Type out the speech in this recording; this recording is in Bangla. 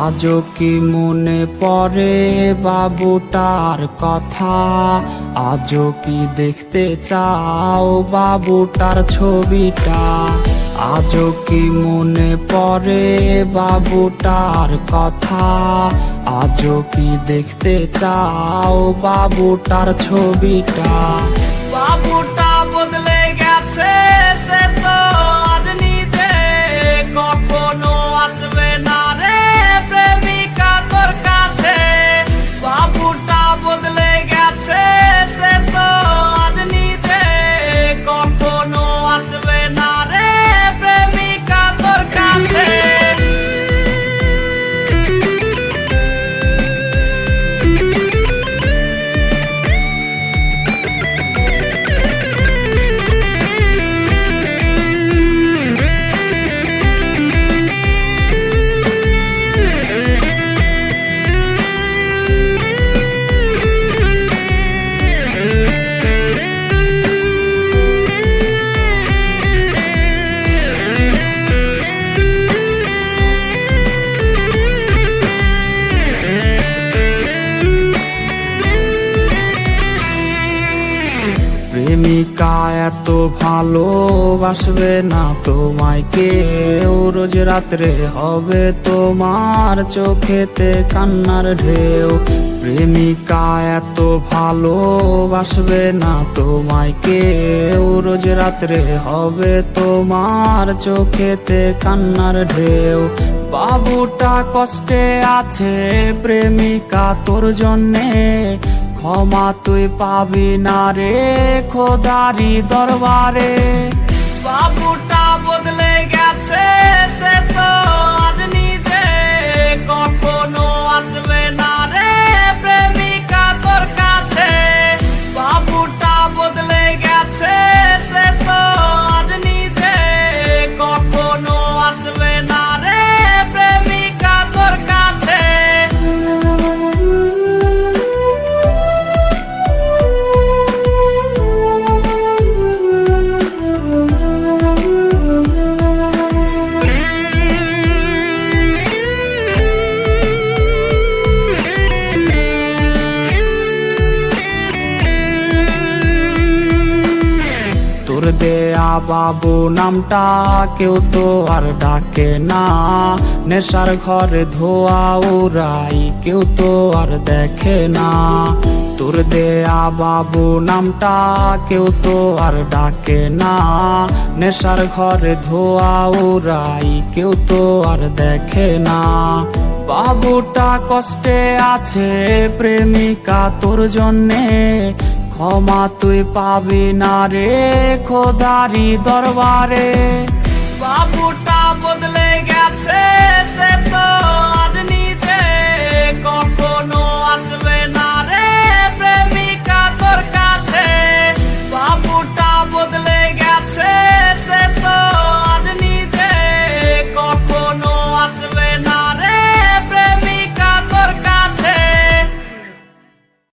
আজও কি মনে পড়ে বাবুটার কথা? আজও কি দেখতে চাও বাবুটার ছবিটা? আজও কি মনে পড়ে বাবুটার কথা? আজও কি দেখতে চাও বাবুটার ছবিটা? বাবুটা প্রেমিকা এত ভালোবাসবে না, তোমায় কেউ রোজ রাত্রে হবে তোমার চোখেতে কান্নার ঢেউ। প্রেমিকা এত ভালোবাসবে না, তোমায় কেউ রোজ রাত্রে হবে তোমার চোখেতে কান্নার ঢেউ। বাবুটা কষ্টে আছে প্রেমিকা তোর জন্যে ক্ষমা তুই পাবি না রে খোদারি দরবারে। বাবুটা বদলে গেছে সে তো দেয়া বাবু নামটা, কেউ তো আর ডাকে না। নেশার ঘরে ধোয়া উড়াই, কেউ তো আর দেখে না। তোর দেয়া বাবু নামটা, কেউ তো আর ডাকে না। নেশার ঘরে ধোয়া উড়াই, কেউ তো আর দেখে না। বাবুটা কষ্টে আছে, প্রেমিকা তোর জন্যে। ক্ষমা তুই পাবি না রে খোদারি দরবারে। বাবুটা বদলে গেছে, সে তো আজ নিজে কখনো আসবে না রে প্রেমিকা তোর কাছে। বাবুটা বদলে গেছে, সে তো আজ নিজে কখনো আসবে